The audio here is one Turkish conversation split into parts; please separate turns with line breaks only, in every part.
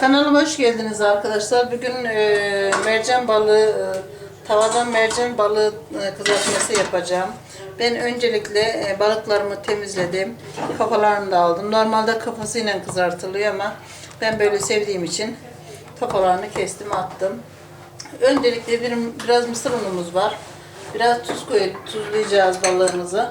Kanalıma hoş geldiniz arkadaşlar. Bugün e, mercan balığı, e, tavadan mercan balığı e, kızartması yapacağım. Ben öncelikle e, balıklarımı temizledim. Kafalarını da aldım. Normalde kafasıyla kızartılıyor ama ben böyle sevdiğim için kafalarını kestim attım. Öncelikle bir, biraz mısır unumuz var. Biraz tuz koyup tuzlayacağız balığımızı.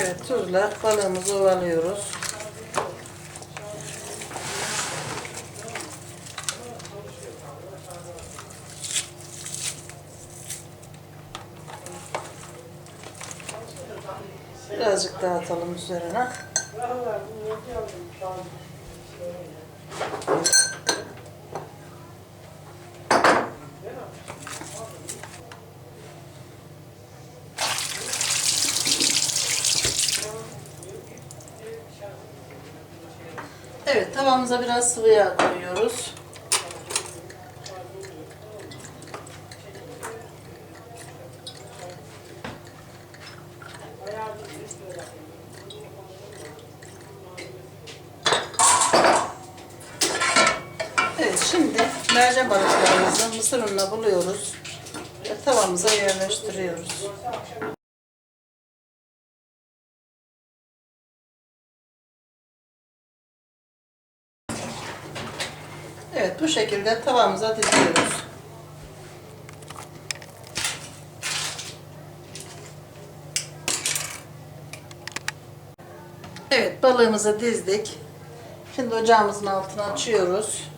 Evet tuzla balığımızı ovalıyoruz. Birazcık daha atalım üzerine. Evet tavamıza biraz sıvı yağ koyuyoruz. Evet şimdi mercan balıklarımızı mısır ununa buluyoruz ve tavamıza yerleştiriyoruz. Evet bu şekilde tavamıza diziyoruz. Evet balığımızı dizdik. Şimdi ocağımızın altını açıyoruz.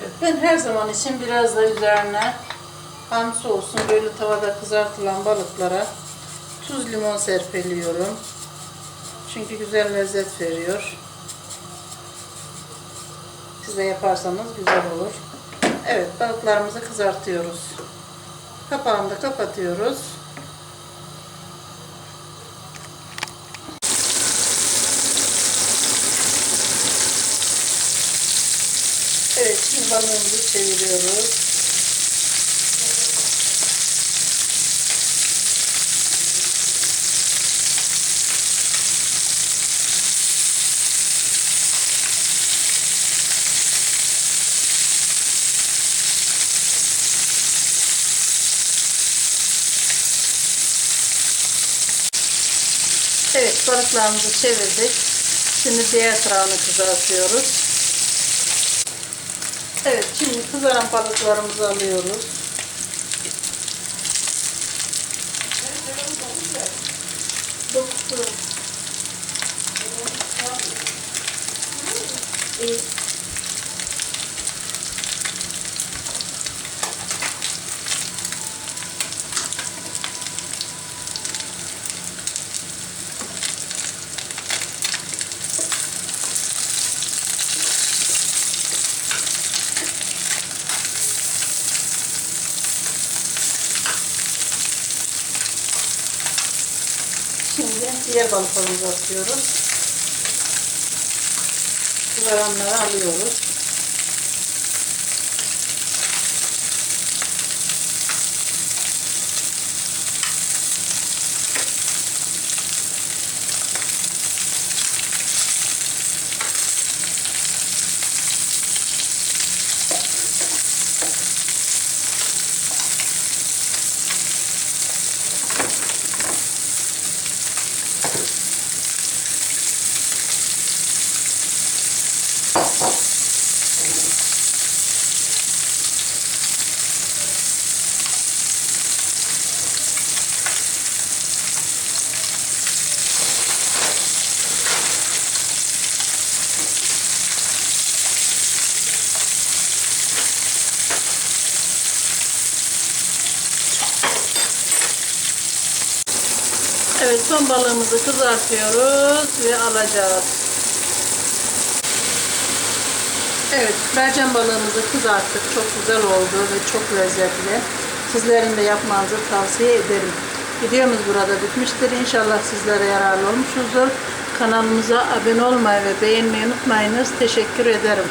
Evet, ben her zaman için biraz da üzerine hamsi olsun böyle tavada kızartılan balıklara tuz limon serpiliyorum. Çünkü güzel lezzet veriyor. Siz de yaparsanız güzel olur. Evet balıklarımızı kızartıyoruz. Kapağını da kapatıyoruz. Evet şimdi balığımızı çeviriyoruz. Evet balıklarımızı çevirdik. Şimdi diğer tarafını kızartıyoruz. Evet şimdi kızaran balıklarımızı alıyoruz. Diğer balıklarımızı atıyoruz. Kızaranları alıyoruz. Evet son balığımızı kızartıyoruz ve alacağız. Evet mercan balığımızı kızarttık. Çok güzel oldu ve çok lezzetli. Sizlerin de yapmanızı tavsiye ederim. Videomuz burada bitmiştir. İnşallah sizlere yararlı olmuşuzdur. Kanalımıza abone olmayı ve beğenmeyi unutmayınız. Teşekkür ederim.